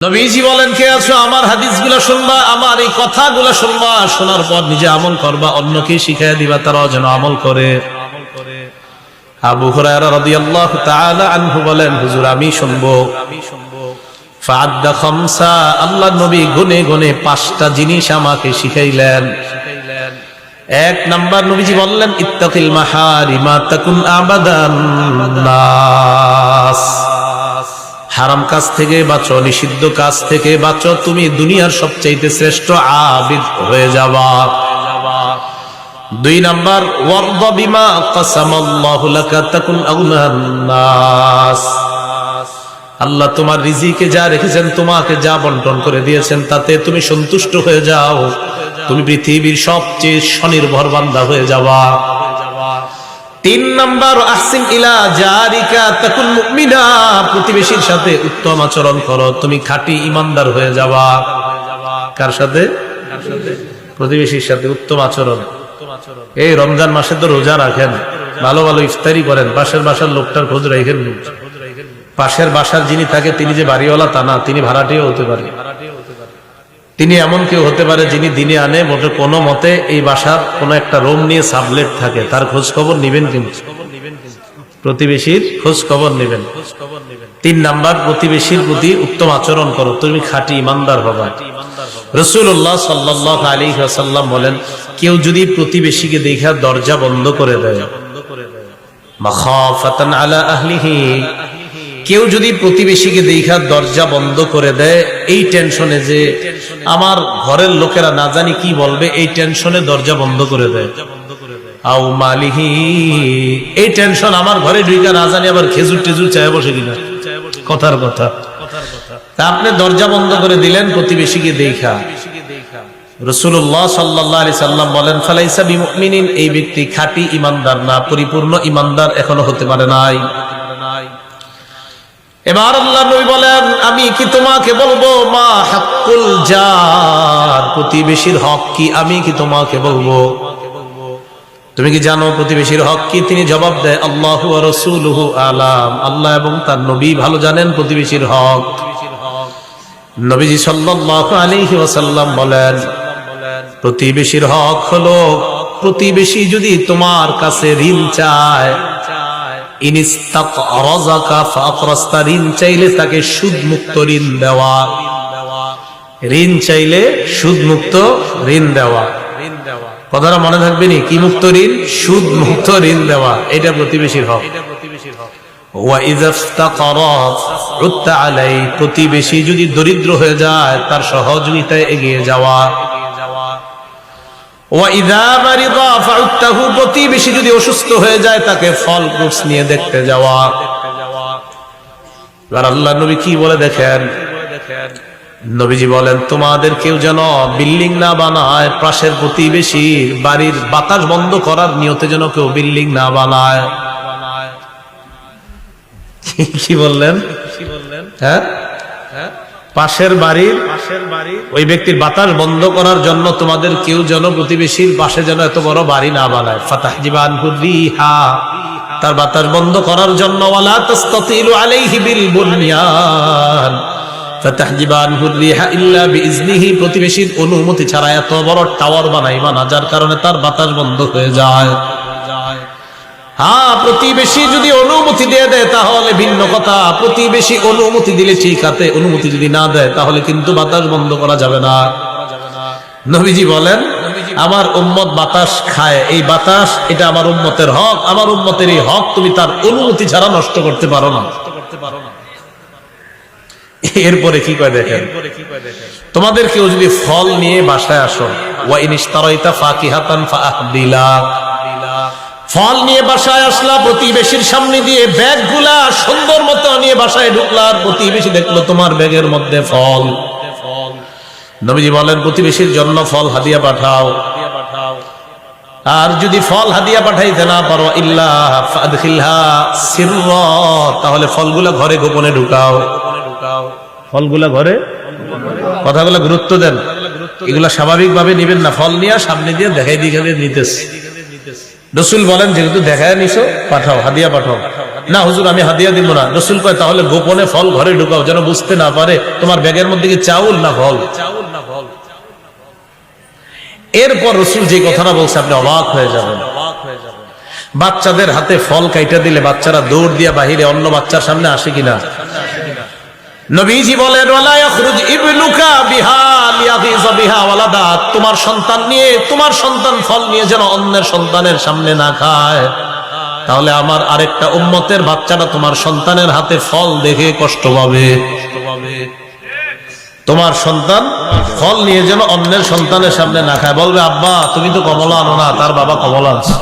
নবীজি বলেন, কে আছো? আমার হাদিসগুলো শুনবা, আমার এই কথাগুলো শুনবা, শোনার পর নিজে আমল করবা, অন্যকে শিখাই দিবা, তারাও যেন আমল করে। আবু হুরায়রা রাদিয়াল্লাহু তাআলা আনহু বলেন, হুজুর, আমি শুনব। ফাআদ্দা খামসা আল্লাহ নবী গুনে গুনে পাঁচটা জিনিস আমাকে শিখাইলেন। এক নাম্বার নবীজি বললেন, ইত্তাকিল মাহারিমা, তাকুন আবাদান নাস। হারাম কাজ থেকে বাঁচো, নিষিদ্ধ কাজ থেকে বাঁচো, তুমি দুনিয়ার সবচাইতে শ্রেষ্ঠ আবিদ হয়ে যাবা। দুই নাম্বার, ওয়ারদ বিমা কাসামাল্লাহু লাকা তাকুন আগুনান নাস। আল্লাহ তোমার রিজিকে যা রেখেছেন, তোমাকে যা বন্টন করে দিয়েছেন, তাতে তুমি সন্তুষ্ট হয়ে যাও। তুমি পৃথিবীর সবচেয়ে স্বনির্ভর বান্দা হয়ে যাবা। তিন নম্বর, আহসিন ইলা জারিকা তাকুন মুমিনা। প্রতিবেশীর সাথে উত্তম আচরণ করো। তুমি খাঁটি ইমানদার হয়ে যাবা। কার সাথে? প্রতিবেশীর সাথে উত্তম আচরণ। এই রমজান মাসে তো রোজা রাখেন। ভালো ভালো ইফতারি করেন। পাশের বাসার লোকটার খোঁজ রাখেন পাশের বাসার যিনি থাকে, তিনি যে বাড়িওয়ালা তা না, তিনি ভাড়াটিও হতে পারে। তিনি এমন কেউ হতে পারে যিনি দিনে আনে, মোটে কোনো মতে এই বাসার কোনো একটা রুম নিয়ে সাবলেট থাকে। তার খোঁজ খবর নিবেন কিন্তু। প্রতিবেশীর খোঁজ খবর নেবেন। তিন নাম্বার, প্রতিবেশীর প্রতি উত্তম আচরণ করো। তুমি খাঁটি ইমানদার হবা। রসুল্লাহ সাল্লাহ আলী সাল্লাম বলেন, কেউ যদি প্রতিবেশীকে দেখা দরজা বন্ধ করে দেয়, মাখাফাতান আলা আহলিহি কেউ যদি প্রতিবেশীকে দেখা দরজা বন্ধ করে দেয়, এই টেনশনে যে আমার ঘরের লোকেরা না জানি কি বলবে, এই টেনশনে দরজা বন্ধ করে দেয়। আও মালিহি, এই টেনশন আমার ঘরে ঢুকা না জানি আবার খেজুর টেজুর চায় বসে কিনা। কথার কথা। তা আপনি দরজা বন্ধ করে দিলেন প্রতিবেশীকে দেখা। রসুল্লাহ সাল্লাহ আলি সাল্লাম বলেন, ফালাইসা বিমিন এই ব্যক্তি খাঁটি ইমানদার না, পরিপূর্ণ ইমানদার এখনও হতে পারে নাই। এবার আল্লাহ নবী বলেন, আমি কি তোমাকে বলব, মা হাক্কুল জার প্রতিবেশীর হক কি আমি কি তোমাকে বলব? তুমি কি জানো প্রতিবেশীর হক কি? তিনি জবাব দেয়, আল্লাহ রসুলহু আলাম। আল্লাহ এবং তার নবী ভালো জানেন প্রতিবেশীর হক। নবীজি সাল্লাল্লাহু আলাইহি ওয়াসাল্লাম বলেন, প্রতিবেশীর হক হলো, প্রতিবেশী যদি তোমার কাছে ঋণ চায় চাইলে তাকে সুদ মুক্ত ঋণ দেওয়া। ঋণ চাইলে সুদ মুক্ত ঋণ দেওয়া। কথাটা মনে থাকবে নি? কি মুক্ত ঋণ? সুদ মুক্ত ঋণ দেওয়া। এটা প্রতিবেশীর হক। প্রতিবেশী যদি দরিদ্র হয়ে যায়, তার সহযোগিতায় এগিয়ে যাওয়া। প্রতিবেশী যদি অসুস্থ হয়ে যায় তাকে ফল ফ্রুটস নিয়ে দেখতে যাওয়া। আল্লাহ নবী কি বলে দেখেন? নবীজি বলেন তোমাদের কেউ যেন বিল্ডিং না বানায় পাশের প্রতিবেশী বাড়ির বাতাস বন্ধ করার নিয়তে যেন কেউ বিল্ডিং না বানায়। কি বললেন? হ্যাঁ? হ্যাঁ? পাশের বাড়ির পাশের বাড়ি ওই ব্যক্তির বাতাস বন্ধ করার জন্য তোমাদের কেউ যেন প্রতিবেশীর পাশে যেন এত বড় বাড়ি না বানায়। ফাতাহ জীবান রিহা। তার বাতাস বন্ধ করার জন্য ওয়ালা তাস্তাতিলু আলাইহি বিল বুনয়ান। ফাতাহ জীবান রিহা ইল্লা বিইজনিহি। প্রতিবেশীর অনুমতি ছাড়া এত বড় টাওয়ার বানাইবা না যার কারণে তার বাতাস বন্ধ হয়ে যায়। হ্যাঁ প্রতিবেশী যদি অনুমতি দিয়ে দেয়, তাহলে ভিন্ন কথা। প্রতিবেশী অনুমতি দিলে ঠিক আছে অনুমতি যদি না দেয়, তাহলে কিন্তু বাতাস বন্ধ করা যাবে না। নবীজি বলেন, আমার উম্মত বাতাস খায়। এই বাতাস, এটা আমার উম্মতের হক। আমার উম্মতের এই হক তুমি তার অনুমতি ছাড়া নষ্ট করতে পারো না। এরপরে কি কয় দেখেন? তোমাদের কেউ যদি ফল নিয়ে বাসায় আসো ওয়াইন ইস্তারাইতা ফাকিহাতান ফাআহদিলা। ফল নিয়ে বাসায় আসলা, প্রতিবেশীর সামনে দিয়ে ব্যাগগুলা সুন্দর মতো নিয়ে বাসায় ঢুকলার প্রতিবেশী দেখল তোমার ব্যাগের মধ্যে ফল। নবীজি বলেন, প্রতিবেশীর জন্য ফল হাদিয়া পাঠাও। আর যদি ফল হাদিয়া পাঠাইতে না পারো, ইল্লা তাহলে ফলগুলা ঘরে গোপনে ঢুকাও। ফলগুলা ঘরে কথাগুলো গুরুত্ব দেন। এগুলা স্বাভাবিক ভাবে নিবেন না। ফল নিয়ে সামনে দিয়ে দেখাই দিয়ে নিতেছে। রসুল বলেন, যেহেতু দেখায় নিছো, পাঠাও, হাদিয়া পাঠাও। না, হুজুর, আমি হাদিয়া দিব না। রসুল কয়, তাহলে গোপনে ফল ঘরে ঢুকাও, যেন বুঝতে না পারে তোমার ব্যাগের মধ্যে কি চাউল না ফল? চাউল না ফল এরপর রসুল যে কথাটা বলছে, আপনি অবাক হয়ে যাবেন। বাচ্চাদের হাতে ফল কাইটা দিলে বাচ্চারা দৌড় দিয়ে বাহিরে অন্য বাচ্চার সামনে আসে কিনা? নবীজি বলেন তোমার সন্তান নিয়ে, তোমার সন্তান ফল নিয়ে যেন অন্যের সন্তানের সামনে না খায়। তাহলে আমার আরেকটা উম্মতের বাচ্চাটা তোমার সন্তানের হাতে ফল দেখে কষ্ট পাবে। তোমার সন্তান ফল নিয়ে যেন অন্যের সন্তানের সামনে না খায়। বলবে, আব্বা, তুমি তো কমলা আনো না, তার বাবা কমলা আছে।